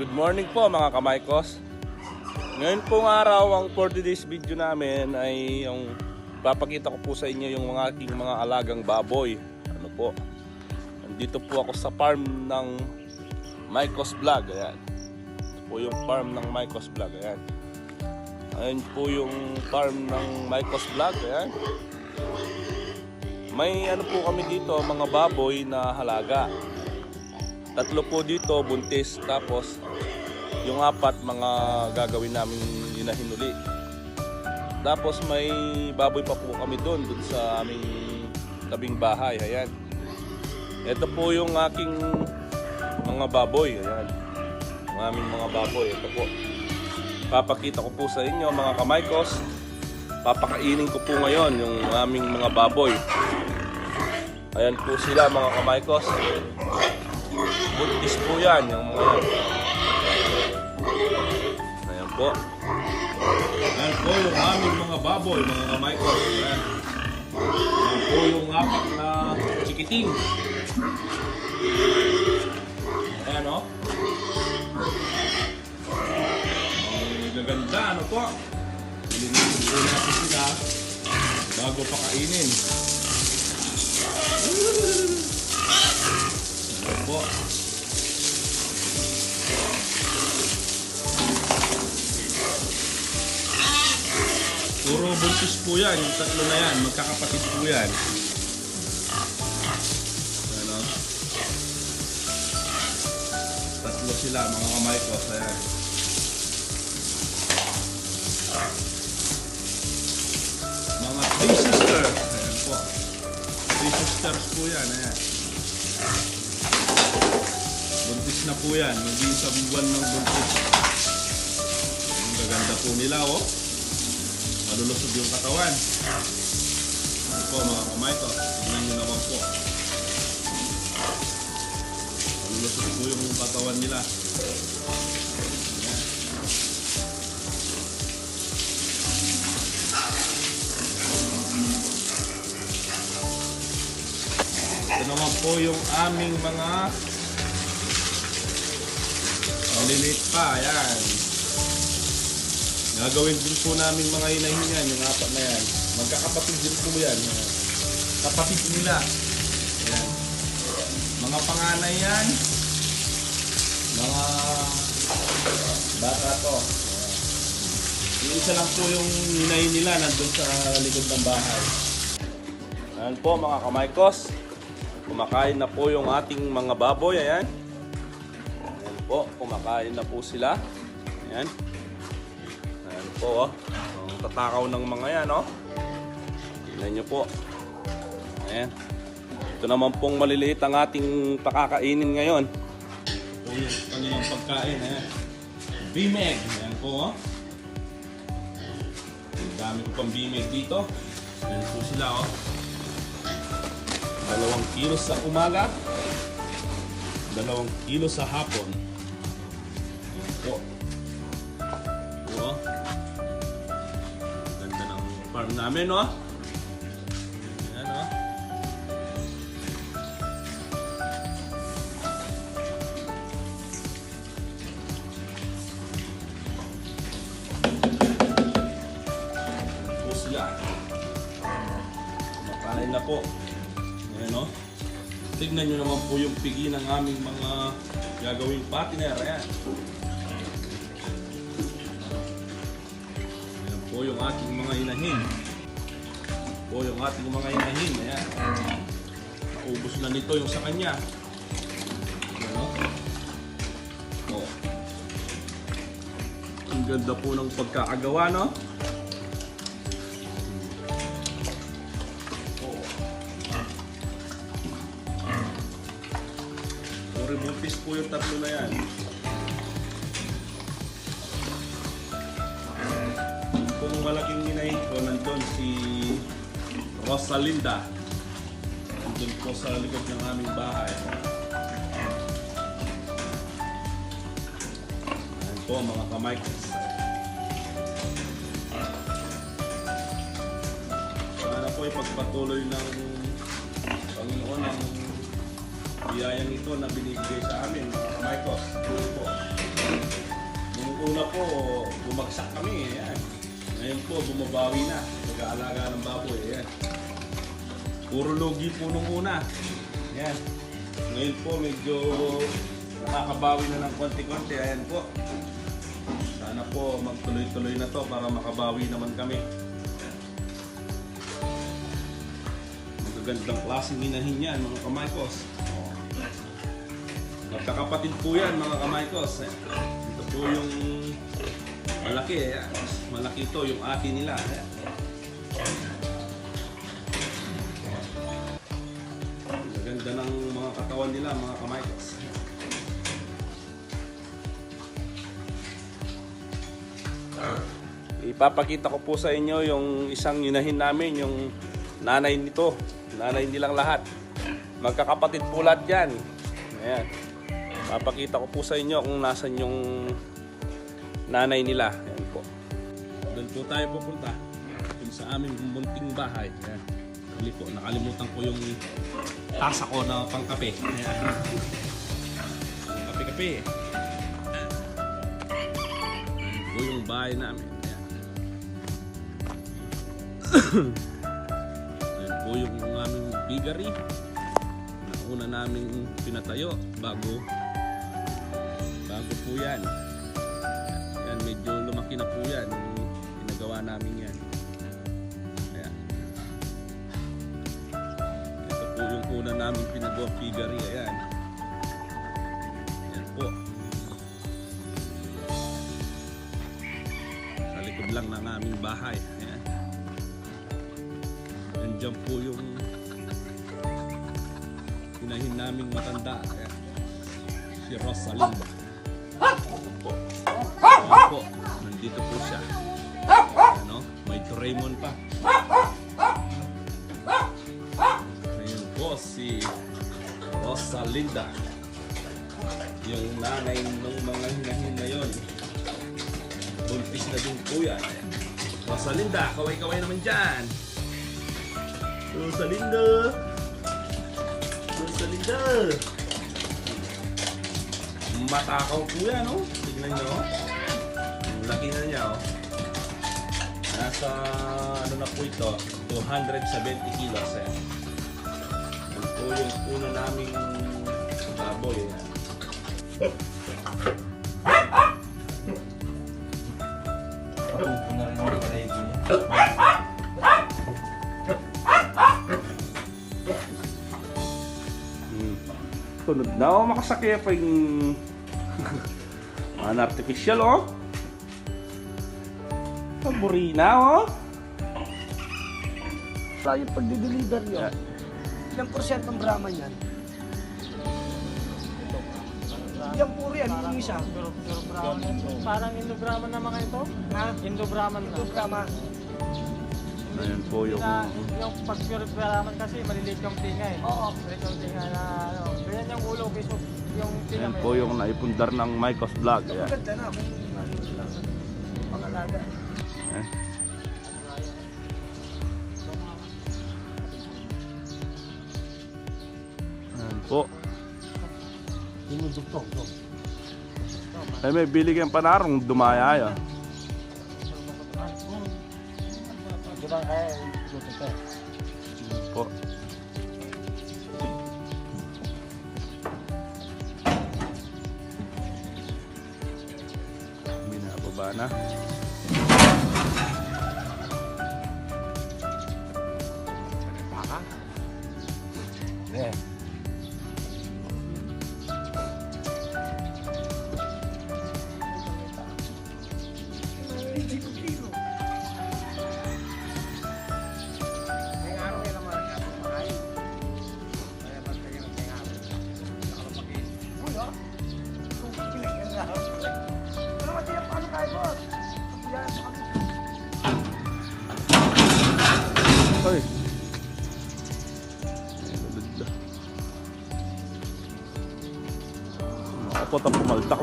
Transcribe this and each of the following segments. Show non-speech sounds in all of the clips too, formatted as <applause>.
Good morning po mga kamaykos. Ngayon pong araw, ang for today's video namin ay yung papakita ko po sa inyo yung mga aking mga alagang baboy. Ano po? Nandito po ako sa farm ng Maikos Vlog. Ayan. Ito po yung farm ng Maikos Vlog. Ayan. Ayan po yung farm ng Maikos Vlog. Ayan. May ano po kami dito, mga baboy na halaga. Tatlo po dito, buntis. Tapos, yung apat, mga gagawin namin inahinuli. Tapos, may baboy pa po kami doon, doon sa aming tabing bahay. Ayan. Ito po yung aking mga baboy. Ayan. Ang aming mga baboy. Ito po. Papakita ko po sa inyo, mga kamaykos. Papakainin ko po ngayon yung aming mga baboy. Ayan po sila, mga kamaykos. Buntis po yan, yung mga yan. Ayan po. Ayan po yung aming mga baboy, mga kamay ko. Ayan. Ayan po yung apat na chikiting. Ayan o. Ang gaganda, ano po. Linisin po natin sila bago pakainin. Ayan buntis po yan, yung tatlo na yan, magkakapatid po yan. Ano? Tatlo sila, mga kamay ko. Ayan. Mga three sisters. Ayan po. Three sisters po yan. Ayan. Buntis na po yan. Hindi isang buwan ng buntis. Ang gaganda po nila, oh malulusog yung katawan. Ano po mga kamay ko, tignan nyo naman po. Malulusog po yung katawan nila. Ito naman po yung aming mga maliliit pa, ayan. Gagawin din po namin mga inahin yan, yung apat na yan. Magkakapatid din po yan. Kapatid nila. Yan. Mga panganay yan. Mga bata to. Yung isa lang po yung inahin nila nandun sa likod ng bahay. Ayan po mga kamaykos. Kumakain na po yung ating mga baboy. Ayan. Ayan po, kumakain na po sila. Ayan. Po, oh. Ang tatakaw ng mga yan, oh. Tingnan nyo po. Ayan. Ito naman pong maliliit ang ating pakakainin ngayon. Ito yung kanilang pagkain, ayan. Bimeg. Ayan po, oh. Ang dami ko pang bimeg dito. Ayan po sila, oh. Dalawang kilo sa umaga. Dalawang kilo sa hapon. Ayan po. Ng farm namin, no? Ayan, no? Sila. Kumakain na po. Ayan, no? Tignan nyo naman po yung pigi ng aming mga gagawing partner. Ayan. Po yung ating mga inahin. Po yung ating mga inahin. Ayan. Naubos na nito yung sa kanya. Ayan o. Oh. Ang ganda po ng pagkakagawa, no? Oh. Puro buntis po yung tatlo na yan. Nandun si Rosalinda. Nandun po sa likod ng aming bahay. Ayan po mga kamay. Sana po ipagpatuloy ng Panginoon ang biyayang ito na binibigay sa amin, mga ko. Po. po, bumagsak kami. Ayan. Ngayon po, bumabawi na. Nag-aalaga ng baboy. Ayan. Puro logi po nung una. Ayan. Ngayon po, medyo nakakabawi na ng konti-konti. Ayan po. Sana po magtuloy-tuloy na to para makabawi naman kami. Magagandang klaseng minahin yan, mga kamaykos. Oh. Magkakapatid po yan, mga kamaykos. Eh, Ito po yung malaki. Eh. Malaki ito, yung ati nila. Eh. Ang ganda ng mga katawan nila, mga kamaykos. Ipapakita ko po sa inyo yung isang yunahin namin, yung nanay nito. Nanay nilang lahat. Magkakapatid po lahat yan. Ayan. Papakita ko po sa inyo kung nasan yung nanay nila. Doon po tayo pupunta. Yung sa aming munting bahay. Ayan. Hali po, nakalimutan ko yung tasa ko na pangkape. Ayan. Kape-kape. Ayan yung bahay namin. Ayan. <coughs> Ayan po yung aming piggery na una naming pinatayo bago bago po yan. Yan, medyo lumaki na po yan yung pinagawa namin yan. Ayan. Ito po yung una namin pinagawa piggery. Ayan. Ayan po. Sa likod lang ng aming bahay. Ayan. Nandiyan po yung hinahin naming matanda. Ayan. Si Rosalinda. Ayan po. Nandito po siya. Doraemon pa. Ayan po si Rosalinda. Yung nanay ng mga hinahin na yun. Buntis na din po yan. Rosalinda, kaway-kaway naman dyan. Rosalinda! Rosalinda! Matakaw po yan, oh. Tignan nyo, oh. Ang laki na niya, oh. Nasa, ano na po ito, 270 kilos, eh. Yan po yung una naming baboy, yan. Rin yung balahibo niya. Hmm. Tunod na, oh. Makasakya pa yung... <laughs> Mga artificial, oh. Paborina, oh. Wala yung pagdi-deliver yun. Yeah. Ilang porsyento ng Brahman yan? Yan puro yan, yung isa. Parang Indo-Brahman na mga ito. Ha? Indo-Brahman na. Ito Brahman. Ayan po yung... Na, yung pag pure Brahman kasi maliliit yung tinga eh. Oo. Maliliit yung tinga na ano. Ganyan yung ulo, piso. Yung tinga Ayan po yung naipundar ng Micos Vlog. Ayan. Maganda na. Lang. Pangalaga. Ayan. Ayan po. Ay may bili kayong panarong dumaya ito? Ayan po. Binababa na. Yeah.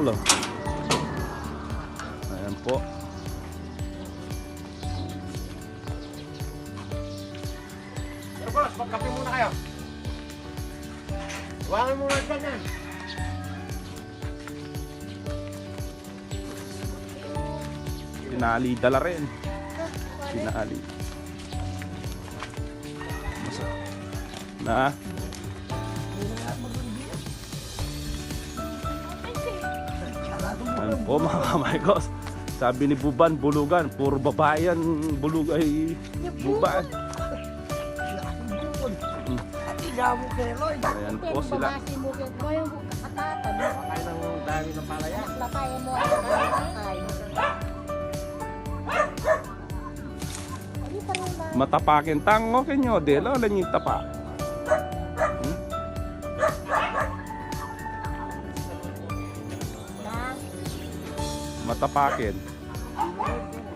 Lang. Ayan po. Pero boss, magkape muna kayo. Iwanan mo na dyan yan. sinali dala rin. Sinali. Masa- Na? Po <laughs> mga kamaykos? Sabi ni Buban, bulugan. Puro babae yan. Bulug ay buban. Ayan po sila. Matapakin tango kanyo. Dela wala yung tapa. Matapakin. Hmm.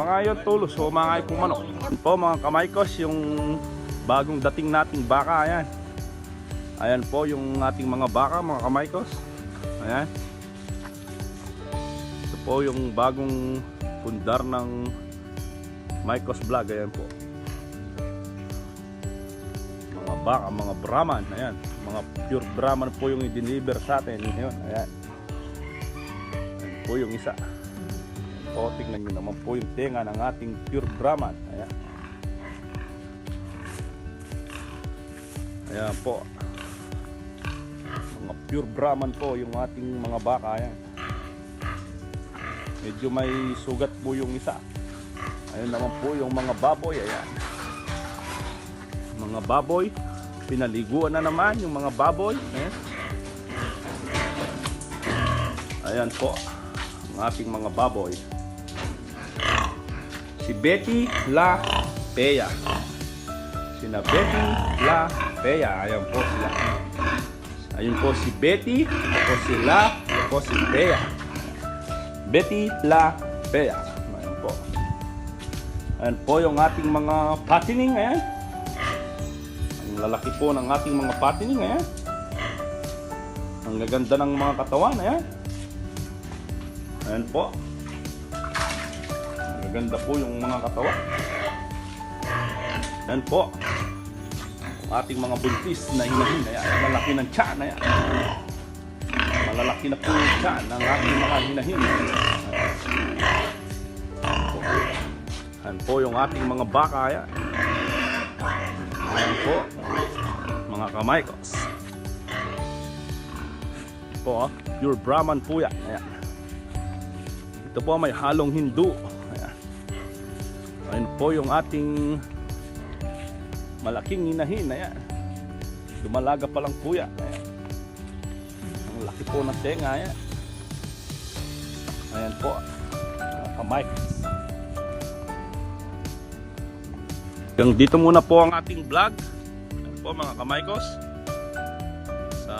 Pangayon tulos. So mga kong manok. Po mga kamaykos yung bagong dating nating baka. Ayan. Ayan po yung ating mga baka mga kamaykos. Ayan. Ito po yung bagong pundar ng Maikos Vlog. Ayan po. Mga baka, mga Brahman. Ayan. Mga pure Brahman po yung i-deliver sa atin. Ayan. Ayan. Ayan po yung isa. Ayan tingnan nyo naman po yung tenga ng ating pure Brahman. Ayan. Ayan po. Mga pure Brahman po yung ating mga baka. Ayan. Medyo may sugat po yung isa. Ayun naman po yung mga baboy. Ayan. Mga baboy. Pinaliguan na naman yung mga baboy. Ayan. Ayan po. Ang ating mga baboy. Si Betty La Pea. Sina Betty La Pea. Ayan po sila. Ayun po si Betty. Ako si La. Ako si Pea. Betty La Pea. Ayan po. Ayan po yung ating mga patining. Ayan. Ang lalaki po ng ating mga patining. Ayan. Ang gaganda ng mga katawan. Ayan. Ayan po. Ang gaganda po yung mga katawan. Ayan po. Ang ating mga buntis na hinahin. Ayan. Ang lalaki ng tiyan. Ayan. Malalaki na po yung tiyan ng ating mga hinahin. Ayan po yung ating mga baka. Ayan. Ayan po. Mga kamaykos. Po, oh, pure Brahman po yan. Ayan. Ito po may halong Hindu. Ayan. Ayan po yung ating malaking inahin. Ayan. Dumalaga pa lang yan. Ayan. Ang laki po ng tenga. Ayan. Ayan po. Kamaykos. Hanggang dito muna po ang ating vlog. Ayan po mga kamaykos. Sa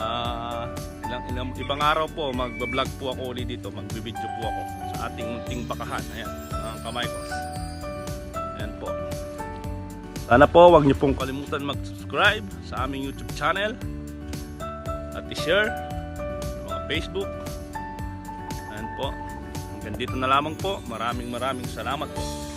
ilang, ilang ibang araw po magba-vlog po ako ulit dito, magbi-video po ako sa ating munting bakahan. Ayan, mga kamaykos. Ayan po. Sana po wag niyo pong kalimutan mag-subscribe sa aming YouTube channel at i-share sa mga Facebook. Ayan po. Hanggang dito na lamang po. Maraming maraming salamat po.